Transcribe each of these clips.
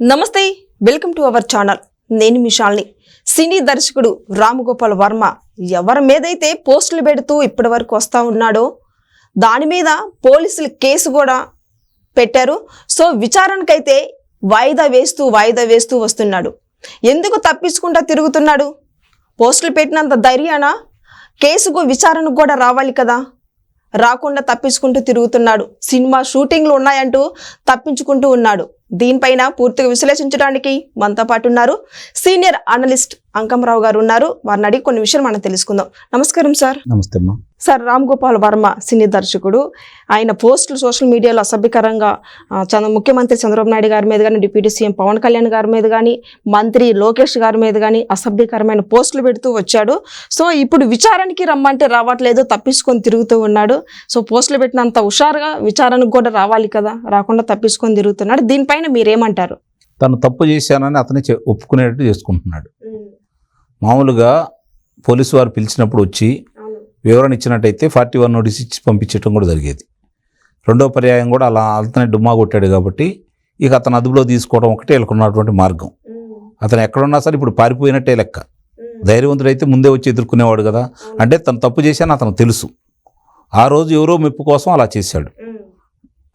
నమస్తే welcome to our channel. నేను మిషాల్ని సినీ దర్శకుడు రామగోపాల్ వర్మ ఎవరి మీదైతే పోస్టులు పెడుతూ ఇప్పటి వరకు వస్తూ ఉన్నాడో దాని మీద పోలీసులు కేసు కూడా పెట్టారు. సో విచారణకైతే వాయిదా వేస్తూ వాయిదా వేస్తూ వస్తున్నాడు. ఎందుకు తప్పించుకుంటా తిరుగుతున్నాడు? పోస్టులు పెట్టినంత ధైర్యాన? కేసుకు విచారణకు కూడా రావాలి కదా. రాకుండా తప్పించుకుంటూ తిరుగుతున్నాడు. సినిమా షూటింగ్లు ఉన్నాయంటూ తప్పించుకుంటూ ఉన్నాడు. దీనిపైన పూర్తిగా విశ్లేషించడానికి మనతో పాటు ఉన్నారు సీనియర్ అనలిస్ట్ అంకంరావు గారు ఉన్నారు. వారిని అడిగి కొన్ని విషయాలు మనం తెలుసుకుందాం. నమస్కారం సార్. నమస్తే సార్ రామ్ గోపాల్ వర్మ సినీ దర్శకుడు. ఆయన పోస్టులు సోషల్ మీడియాలో అసభ్యకరంగా చంద్ర ముఖ్యమంత్రి చంద్రబాబు నాయుడు గారి మీద కానీ డిప్యూటీ సీఎం పవన్ కళ్యాణ్ గారి మీద కానీ మంత్రి లోకేష్ గారి మీద కానీ అసభ్యకరమైన పోస్టులు పెడుతూ వచ్చాడు. సో ఇప్పుడు విచారణకి రమ్మంటే రావట్లేదు తప్పించుకొని తిరుగుతూ ఉన్నాడు. సో పోస్టులు పెట్టినంత హుషారుగా విచారణకు కూడా రావాలి కదా రాకుండా తప్పించుకొని తిరుగుతున్నాడు. దీనిపైన మీరేమంటారు? తను తప్పు చేశానని అతనే ఒప్పుకునేటట్టు చేసుకుంటున్నాడు. మామూలుగా పోలీసు వారు పిలిచినప్పుడు వచ్చి వివరణ ఇచ్చినట్టయితే ఫార్టీ వన్ నోటీస్ ఇచ్చి పంపించడం కూడా జరిగేది. రెండో పర్యాయం కూడా అలా అతనే డుమ్మా కొట్టాడు కాబట్టి ఇక అతను అదుపులో తీసుకోవడం ఒకటే వీళ్ళకున్నటువంటి మార్గం. అతను ఎక్కడున్నా సరే ఇప్పుడు పారిపోయినట్టే లెక్క. ధైర్యవంతుడైతే ముందే వచ్చి ఎదుర్కొనేవాడు కదా. అంటే తను తప్పు చేశాను అతను తెలుసు. ఆ రోజు ఎవరో మెప్పు కోసం అలా చేశాడు.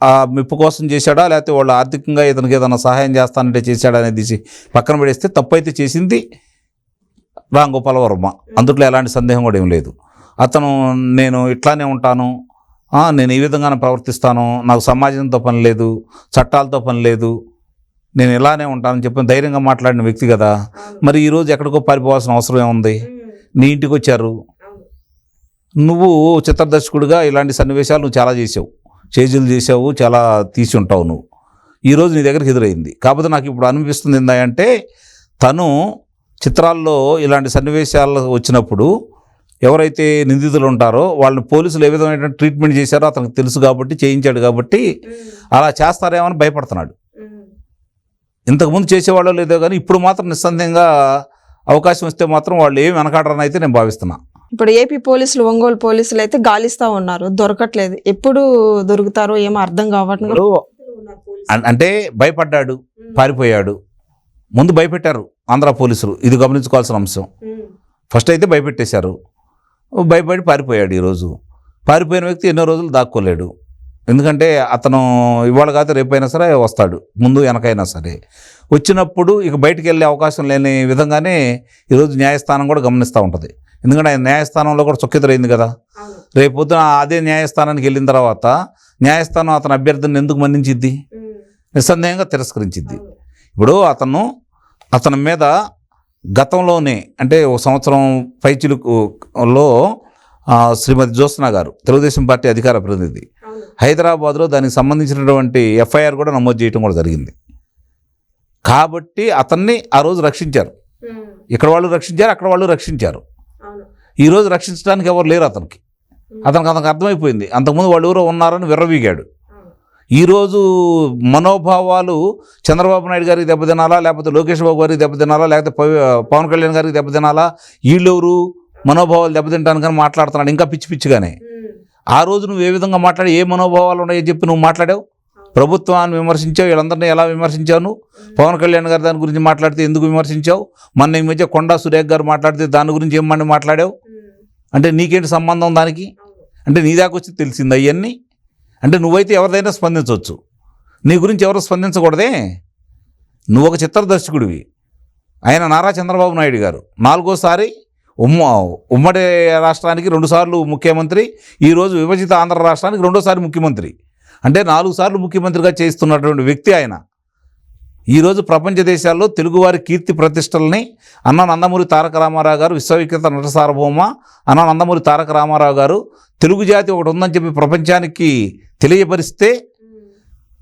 ఆ మెప్పు కోసం చేశాడా? లేకపోతే వాళ్ళు ఆర్థికంగా ఇతనికి ఏదైనా సహాయం చేస్తానంటే చేశాడా అనేది తీసి పక్కన పడేస్తే తప్పు అయితే చేసింది. రామ్ గోపాల వర్మ. అందుట్లో ఎలాంటి సందేహం కూడా ఏం లేదు. అతను నేను ఇట్లానే ఉంటాను. నేను ఈ విధంగానే ప్రవర్తిస్తాను. నాకు సమాజంతో పని లేదు. చట్టాలతో పని లేదు. నేను ఇలానే ఉంటానని చెప్పి ధైర్యంగా మాట్లాడిన వ్యక్తి కదా. మరి ఈరోజు ఎక్కడికో పారిపోవాల్సిన అవసరం ఏముంది? నీ ఇంటికి వచ్చారు. నువ్వు చిత్రదర్శకుడిగా ఇలాంటి సన్నివేశాలు నువ్వు చాలా చేసావు. చేజులు చేసావు చాలా తీసి ఉంటావు నువ్వు. ఈరోజు నీ దగ్గరికి ఎదురైంది. కాకపోతే నాకు ఇప్పుడు అనిపిస్తుంది ఏంటంటే తను చిత్రాల్లో ఇలాంటి సన్నివేశాలు వచ్చినప్పుడు ఎవరైతే నిందితులు ఉంటారో వాళ్ళని పోలీసులు ఏ విధమైన ట్రీట్మెంట్ చేశారో అతనికి తెలుసు కాబట్టి చేయించాడు కాబట్టి అలా చేస్తారేమో అని భయపడుతున్నాడు ఇంతకుముందు చేసేవాళ్ళో లేదో కానీ ఇప్పుడు మాత్రం నిస్సందేహంగా అవకాశం వస్తే మాత్రం వాళ్ళు ఏమి వెనకాడరని అయితే నేను భావిస్తున్నా. ఇప్పుడు ఏపీ పోలీసులు ఒంగోలు పోలీసులు అయితే గాలిస్తా ఉన్నారు. దొరకట్లేదు. ఎప్పుడు దొరుకుతారో ఏమో అర్థం కావట్లేదు. అంటే భయపడ్డాడు పారిపోయాడు. ముందు భయపెట్టారు ఆంధ్ర పోలీసులు. ఇది గమనించుకోవాల్సిన అంశం. ఫస్ట్ అయితే భయపెట్టేశారు. భయపడి పారిపోయాడు ఈరోజు పారిపోయిన వ్యక్తి ఎన్నో రోజులు దాక్కోలేడు. ఎందుకంటే అతను ఇవాళ కాదు రేపైనా సరే వస్తాడు. ముందు వెనకైనా సరే. వచ్చినప్పుడు ఇక బయటికి వెళ్ళే అవకాశం లేని విధంగానే ఈరోజు న్యాయస్థానం కూడా గమనిస్తూ ఉంటుంది. ఎందుకంటే ఆయన న్యాయస్థానంలో కూడా చొక్కిదరైంది కదా. రేపు పొద్దున అదే న్యాయస్థానానికి వెళ్ళిన తర్వాత న్యాయస్థానం అతని అభ్యర్థిని ఎందుకు మన్నించిద్ది? నిస్సందేహంగా తిరస్కరించిద్ది. ఇప్పుడు అతను అతని మీద గతంలోనే అంటే ఒక సంవత్సరం పైచిలుకులో శ్రీమతి జ్యోత్స్న గారు తెలుగుదేశం పార్టీ అధికార ప్రతినిధి. హైదరాబాద్లో దానికి సంబంధించినటువంటి ఎఫ్ఐఆర్ కూడా నమోదు చేయడం కూడా జరిగింది. కాబట్టి అతన్ని ఆ రోజు రక్షించారు. ఇక్కడ వాళ్ళు రక్షించారు అక్కడ వాళ్ళు రక్షించారు. ఈ రోజు రక్షించడానికి ఎవరు లేరు అతనికి. అతనికి అతనికి అర్థమైపోయింది. అంతకుముందు వాళ్ళు ఎవరో ఉన్నారని విర్రవీగాడు. ఈరోజు మనోభావాలు చంద్రబాబు నాయుడు గారికి దెబ్బతినాలా? లేకపోతే లోకేష్ బాబు గారికి దెబ్బతినాలా? లేకపోతే పవ- పవన్ కళ్యాణ్ గారికి దెబ్బతినాలా? వీళ్ళెవరు మనోభావాలు దెబ్బతింటానికని మాట్లాడుతున్నాడు. ఇంకా పిచ్చి పిచ్చిగానే. ఆ రోజు నువ్వు ఏ విధంగా మాట్లాడి ఏ మనోభావాలు ఉన్నాయో చెప్పి నువ్వు మాట్లాడావు? ప్రభుత్వాన్ని విమర్శించావు? వీళ్ళందరినీ ఎలా విమర్శించావు నువ్వు? పవన్ కళ్యాణ్ గారి దాని గురించి మాట్లాడితే ఎందుకు విమర్శించావు? మొన్న ఈ మధ్య కొండా సురేఖ్ గారు మాట్లాడితే దాని గురించి ఏమని మాట్లాడావు? అంటే నీకేంటి సంబంధం దానికి? అంటే నీ దాకా వచ్చి తెలిసింది అవన్నీ అంటే నువ్వైతే ఎవరిదైనా స్పందించవచ్చు. నీ గురించి ఎవరు స్పందించకూడదే? నువ్వు ఒక చిత్రదర్శకుడివి. ఆయన నారా చంద్రబాబు నాయుడు గారు. నాలుగోసారి ఉమ్మ ఉమ్మడి రాష్ట్రానికి రెండుసార్లు ముఖ్యమంత్రి ఈరోజు విభజిత ఆంధ్ర రాష్ట్రానికి రెండోసారి ముఖ్యమంత్రి. అంటే నాలుగు సార్లు ముఖ్యమంత్రిగా చేస్తున్నటువంటి వ్యక్తి ఆయన. ఈరోజు ప్రపంచ దేశాల్లో తెలుగువారి కీర్తి ప్రతిష్టలని అన్న నందమూరి తారక రామారావు గారు విశ్వవిఖ్యాత నట సార్వభౌమ అన్న నందమూరి తారక రామారావు గారు తెలుగు జాతి ఒకటి ఉందని చెప్పి ప్రపంచానికి తెలియపరిస్తే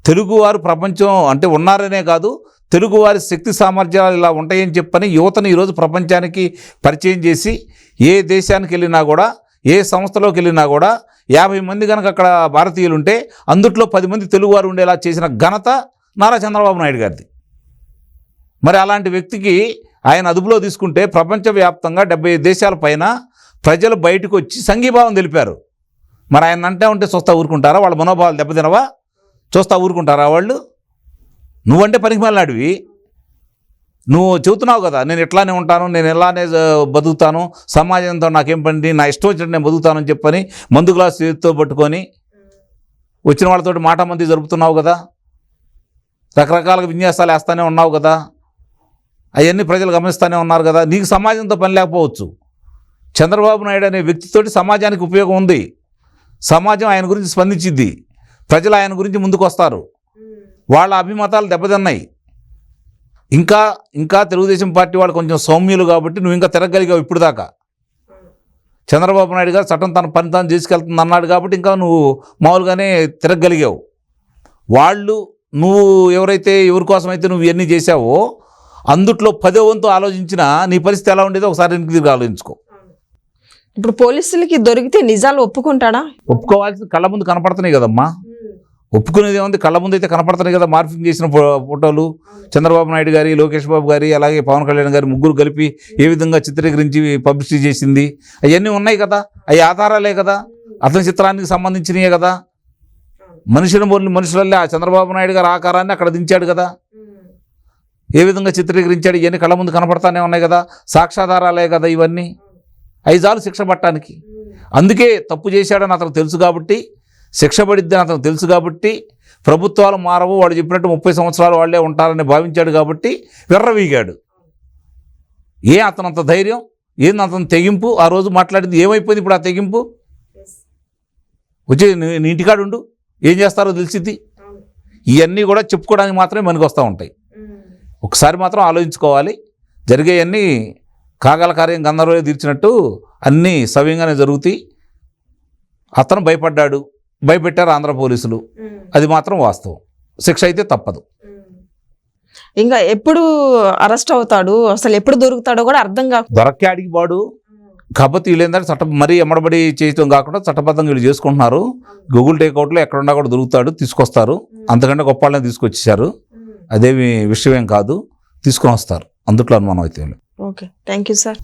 తెలుగువారు ప్రపంచం అంటే ఉన్నారనే కాదు తెలుగువారి శక్తి సామర్థ్యాలు ఇలా ఉంటాయని చెప్పని యువతను ఈరోజు ప్రపంచానికి పరిచయం చేసి ఏ దేశానికి వెళ్ళినా కూడా ఏ సంస్థలోకి వెళ్ళినా కూడా యాభై మంది కనుక అక్కడ భారతీయులు ఉంటే అందుట్లో పది మంది తెలుగువారు ఉండేలా చేసిన ఘనత నారా చంద్రబాబు నాయుడు గారిది. మరి అలాంటి వ్యక్తికి ఆయన అదుపులో తీసుకుంటే ప్రపంచవ్యాప్తంగా డెబ్బై దేశాల పైన ప్రజలు బయటకు వచ్చి సంఘీభావం తెలిపారు. మరి ఆయన అంటే ఉంటే చూస్తా ఊరుకుంటారా? వాళ్ళ మనోభావాలు దెబ్బతినవా? చూస్తా ఊరుకుంటారా వాళ్ళు? నువ్వంటే పనికి అడివి నువ్వు చెబుతున్నావు కదా నేను ఇట్లానే ఉంటాను నేను ఇలానే బతుకుతాను సమాజంతో నాకేం పని నా ఇష్టం వచ్చినట్టు నేను బతుకుతానని చెప్పని మందు గ్లాస్ చేతితో పట్టుకొని వచ్చిన వాళ్ళతో మాట మంది జరుపుతున్నావు కదా? రకరకాల విన్యాసాలు వేస్తానే ఉన్నావు కదా? అవన్నీ ప్రజలు గమనిస్తూనే ఉన్నారు కదా? నీకు సమాజంతో పని లేకపోవచ్చు. చంద్రబాబు నాయుడు అనే వ్యక్తితోటి సమాజానికి ఉపయోగం ఉంది. సమాజం ఆయన గురించి స్పందించింది ప్రజలు ఆయన గురించి ముందుకు వస్తారు వాళ్ళ అభిమతాలు దెబ్బతిన్నాయి. ఇంకా ఇంకా తెలుగుదేశం పార్టీ వాళ్ళు కొంచెం సౌమ్యులు కాబట్టి నువ్వు ఇంకా తిరగలిగావు ఇప్పుడు దాకా. చంద్రబాబు నాయుడు గారు చట్టం తన పని తాను చేసుకెళ్తుంది అన్నాడు కాబట్టి ఇంకా నువ్వు మామూలుగానే తిరగలిగావు. వాళ్ళు నువ్వు ఎవరైతే ఎవరి కోసమైతే నువ్వు ఇవన్నీ చేశావో అందుట్లో పదో వంతు ఆలోచించినా నీ పరిస్థితి ఎలా ఉండేదో ఒకసారి ఇంటికి ఆలోచించుకో. ఇప్పుడు పోలీసులకి దొరికితే నిజాలు ఒప్పుకుంటాడా? ఒప్పుకోవాల్సి కళ్ళ ముందు కనపడుతున్నాయి కదమ్మా. ఒప్పుకునేది ఏముంది? కళ్ళ ముందు అయితే కనపడుతున్నాయి కదా మార్పింగ్ చేసిన ఫోటోలు. చంద్రబాబు నాయుడు గారి లోకేష్ బాబు గారి అలాగే పవన్ కళ్యాణ్ గారి ముగ్గురు కలిపి ఏ విధంగా చిత్రీకరించి పబ్లిసిటీ చేసింది. అవన్నీ ఉన్నాయి కదా. అవి ఆధారాలే కదా. అతని చిత్రానికి సంబంధించినవే కదా. మనుషుల మొదలు మనుషులల్లే ఆ చంద్రబాబు నాయుడు గారి ఆకారాన్ని అక్కడ దించాడు కదా. ఏ విధంగా చిత్రీకరించాడు? ఇవన్నీ కళ్ళ ముందు కనపడతానే ఉన్నాయి కదా. సాక్ష్యాధారాలే కదా ఇవన్నీ. ఐదారు శిక్ష పట్టడానికి. అందుకే తప్పు చేశాడని అతనికి తెలుసు కాబట్టి శిక్ష పడిద్దని అతనికి తెలుసు కాబట్టి ప్రభుత్వాలు మారవు. వాడు చెప్పినట్టు ముప్పై సంవత్సరాలు వాళ్ళే ఉంటారని భావించాడు కాబట్టి విర్రవీగాడు. ఏ అతనంత ధైర్యం ఏంది అతని తెగింపు? ఆ రోజు మాట్లాడింది ఏమైపోయింది ఇప్పుడు ఆ తెగింపు? వచ్చి నీ నీ ఇంటికాడు ఉండు ఏం చేస్తారో తెలిసిద్ది. ఇవన్నీ కూడా చెప్పుకోవడానికి మాత్రమే మనకు వస్తూ ఉంటాయి. ఒకసారి మాత్రం ఆలోచించుకోవాలి. జరిగేవన్నీ కాగల కార్యం గంధర్వే తీర్చినట్టు అన్నీ సవ్యంగానే జరుగుతాయి. అతను భయపడ్డాడు. భయపెట్టారు ఆంధ్ర పోలీసులు. అది మాత్రం వాస్తవం. శిక్ష అయితే తప్పదు. ఇంకా ఎప్పుడు అరెస్ట్ అవుతాడు? అసలు ఎప్పుడు దొరుకుతాడో కూడా అర్థం కాకు దొరక్కే అడిగి వాడు. కాకపోతే వీళ్ళు ఏంటంటే చట్ట మరీ ఎమ్మడబడి చేయటం కాకుండా చట్టబద్ధంగా వీళ్ళు చేసుకుంటున్నారు. గూగుల్ టేక్అవుట్లో ఎక్కడున్నా కూడా దొరుకుతాడు తీసుకొస్తారు. అంతకంటే గొప్ప వాళ్ళని తీసుకొచ్చేసారు అదేమి విషయం కాదు. తీసుకొని వస్తారు. అందుట్లో అనుమానం అయితే. Okay thank you sir